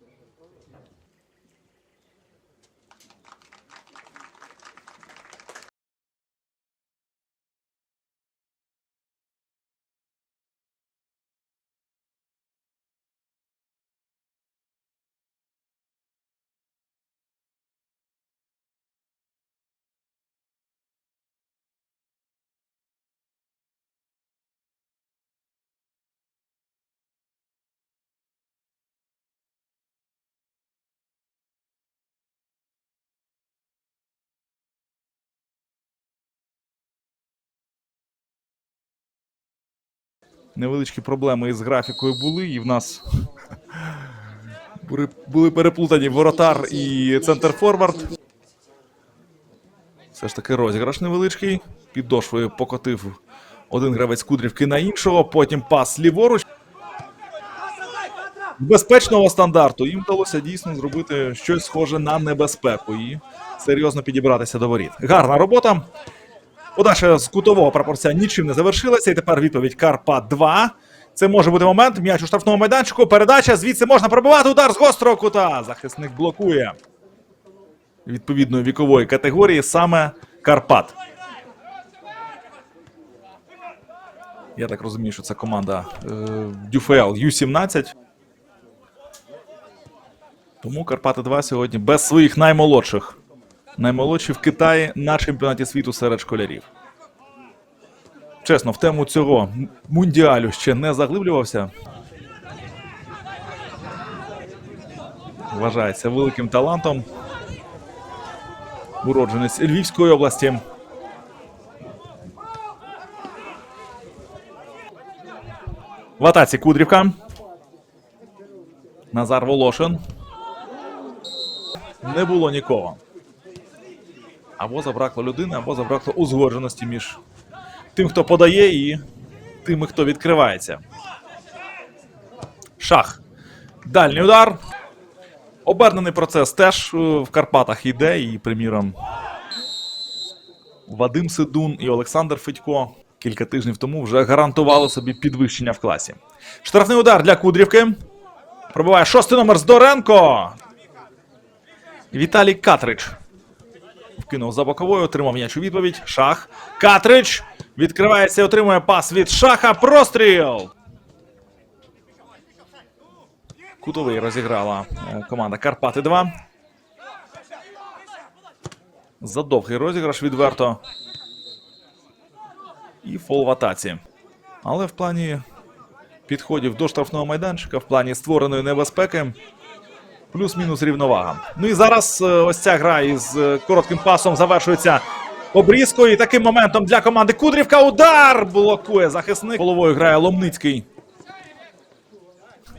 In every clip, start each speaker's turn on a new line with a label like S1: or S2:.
S1: Thank you. Невеличкі проблеми із графікою були, і в нас були- переплутані воротар і центр форвард. Все ж таки розіграш невеличкий. Підошвою покотив один гравець кудрівки на іншого, потім пас ліворуч. Безпечного стандарту їм вдалося дійсно зробити щось схоже на небезпеку і серйозно підібратися до воріт. Гарна робота. Подача з кутового прапорця нічим не завершилася. І тепер відповідь Карпат 2. Це може бути момент. М'яч у штрафному майданчику. Передача. Звідси можна пробивати удар з гострого кута. Захисник блокує. Відповідної вікової категорії саме Карпат. Я так розумію, що це команда е, Дюфел Ю-17. Тому Карпати 2 сьогодні без своїх наймолодших. Наймолодші в Китаї на чемпіонаті світу серед школярів. Чесно, в тему цього мундіалю ще не заглиблювався. Вважається великим талантом. Уродженець Львівської області. В атаці Кудрівка. Назар Волошин. Не було нікого. Або забракло людини, або забракло узгодженості між тим, хто подає, і тими, хто відкривається. Шах. Дальній удар. Обернений процес теж е, в Карпатах йде, і, приміром, Вадим Сидун і Олександр Федько кілька тижнів тому вже гарантували собі підвищення в класі. Штрафний удар для Кудрівки. Пробиває шостий номер Здоренко. Віталій Катрич. Вкинув за боковою, отримав м'яч у відповідь. Шах. Катрич. Відкривається і отримує пас від шаха. Простріл. Кутовий розіграла е, команда Карпати 2. Задовгий розіграш відверто. І фол в атаці. Але в плані підходів до штрафного майданчика, в плані створеної небезпеки. Плюс-мінус рівновага. Ну і зараз е, ось ця гра із е, коротким пасом завершується обрізкою. І таким моментом для команди Кудрівка удар блокує захисник. Головою грає Ломницький.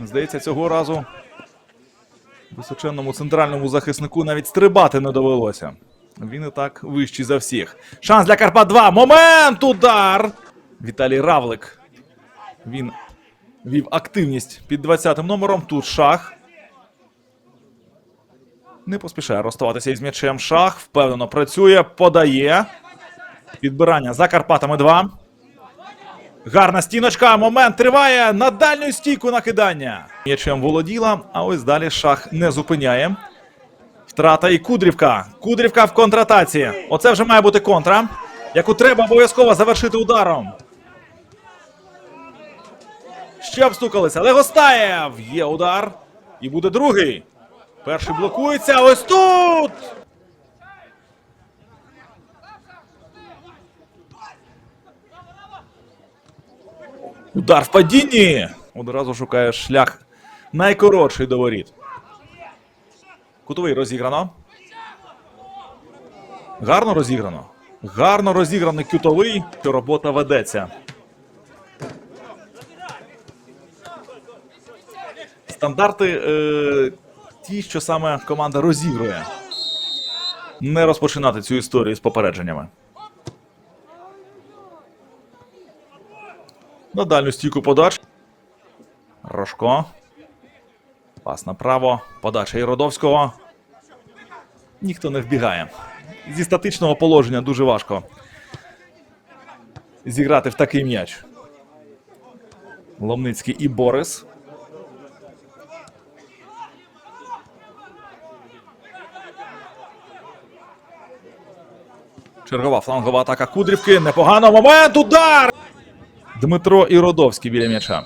S1: Здається, цього разу височенному центральному захиснику навіть стрибати не довелося. Він і так вищий за всіх. Шанс для Карпат 2. Момент! Удар! Віталій Равлик. Він вів активність під 20 номером. Тут шах. Не поспішає розставатися із м'ячем. Шах. Впевнено працює, подає. Підбирання за Карпатами 2. Гарна стіночка. Момент триває. На дальню стійку накидання. М'ячем володіла, а ось далі шах не зупиняє. Втрата і Кудрівка. Кудрівка в контратаці. Оце вже має бути контра, яку треба обов'язково завершити ударом. Ще обстукалися. Легостаєв. Є удар. І буде другий. Перший блокується. Ось тут. Удар в падінні. Одразу шукає шлях найкоротший до воріт. Кутовий розіграно. Гарно розіграно. Гарно розіграний кутовий. Робота ведеться. Стандарти е, ті, що саме команда розігрує. Не розпочинати цю історію з попередженнями. На дальню стійку подач. Рожко. Пас направо. Подача Іродовського. Ніхто не вбігає. Зі статичного положення дуже важко зіграти в такий м'яч. Ломницький і Борис. Чергова флангова атака Кудрівки. Непогано. Момент. Удар! Дмитро Іродовський біля м'яча.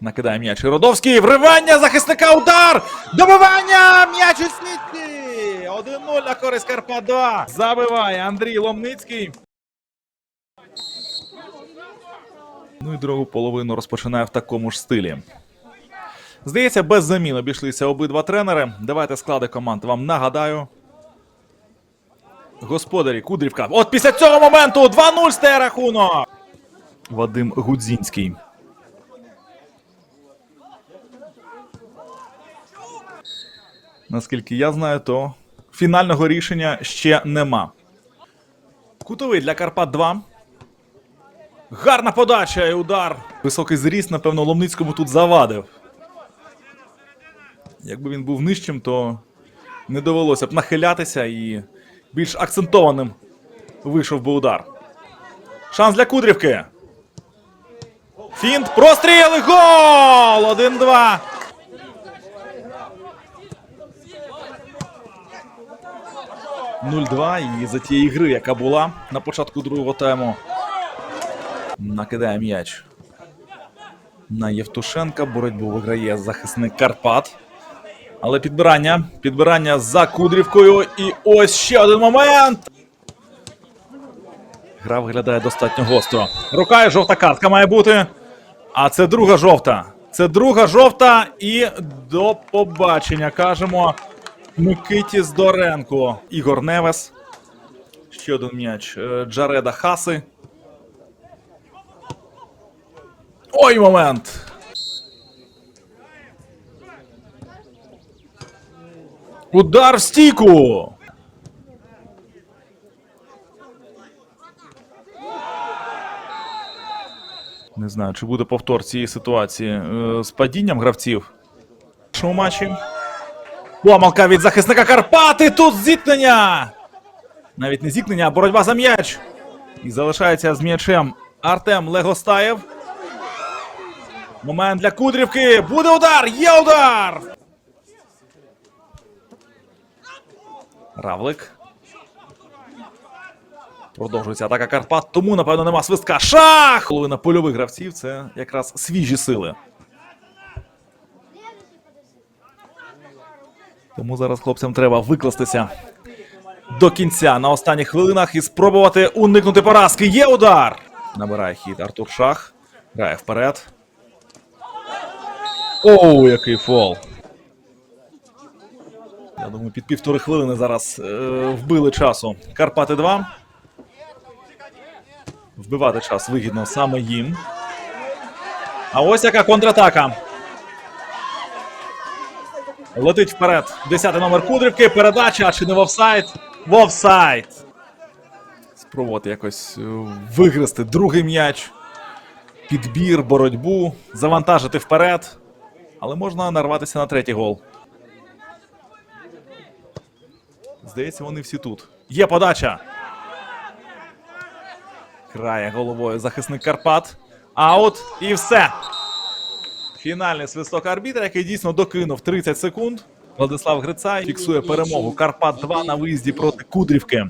S1: Накидає м'яч Іродовський. Вривання захисника. Удар! Добивання! М'яч у смітті! 1-0 на користь Карпат 2. Забиває Андрій Ломницький. Ну і другу половину розпочинає в такому ж стилі. Здається, без замін обійшлися обидва тренери. Давайте склади команд вам нагадаю. Господарі Кудрівка. От після цього моменту 2-0 стає рахунок. Вадим Гудзінський. Наскільки я знаю, то фінального рішення ще нема. Кутовий для Карпат 2. Гарна подача і удар. Високий зріст, напевно, Ломницькому тут завадив. Якби він був нижчим, то не довелося б нахилятися і більш акцентованим вийшов би удар. Шанс для Кудрівки. Фінт, простріл і гол! 1-2. Нуль-два. І за тієї гри, яка була на початку другого тайму. Накидає м'яч на Євтушенка. Боротьбу виграє захисник Карпат. Але підбирання. Підбирання за Кудрівкою. І ось ще один момент. Гра виглядає достатньо гостро. Рука і жовта картка має бути. А це друга жовта. Це друга жовта. І до побачення кажемо Микиті Здоренко. Ігор Невес. Ще один м'яч. Е, Джареда Хаси. Ой, момент. Удар в стійку. Не знаю, чи буде повтор цієї ситуації е, з падінням гравців. Першому матчі. Помилка від захисника Карпати. Тут зіткнення. Навіть не зіткнення, а боротьба за м'яч. І залишається з м'ячем Артем Легостаєв. Момент для Кудрівки. Буде удар! Є удар! Равлик. Продовжується атака Карпат, тому, напевно, нема свистка. Шах! Половина польових гравців це якраз свіжі сили. Тому зараз хлопцям треба викластися до кінця на останніх хвилинах і спробувати уникнути поразки. Є удар! Набирає хід Артур Шах. Грає вперед. Оу, який фол. Я думаю, під півтори хвилини зараз е, вбили часу. Карпати 2. Вбивати час вигідно саме їм. А ось яка контратака. Летить вперед. Десятий номер Кудрівки. Передача. Чи не в офсайд? В офсайд. Спробувати якось е, вигрести другий м'яч. Підбір, боротьбу, завантажити вперед. Але можна нарватися на третій гол. Здається, вони всі тут. Є подача. Крає головою захисник Карпат. Аут і все. Фінальний свисток арбітра, який дійсно докинув 30 секунд. Владислав Грицай фіксує перемогу Карпат 2 на виїзді проти Кудрівки.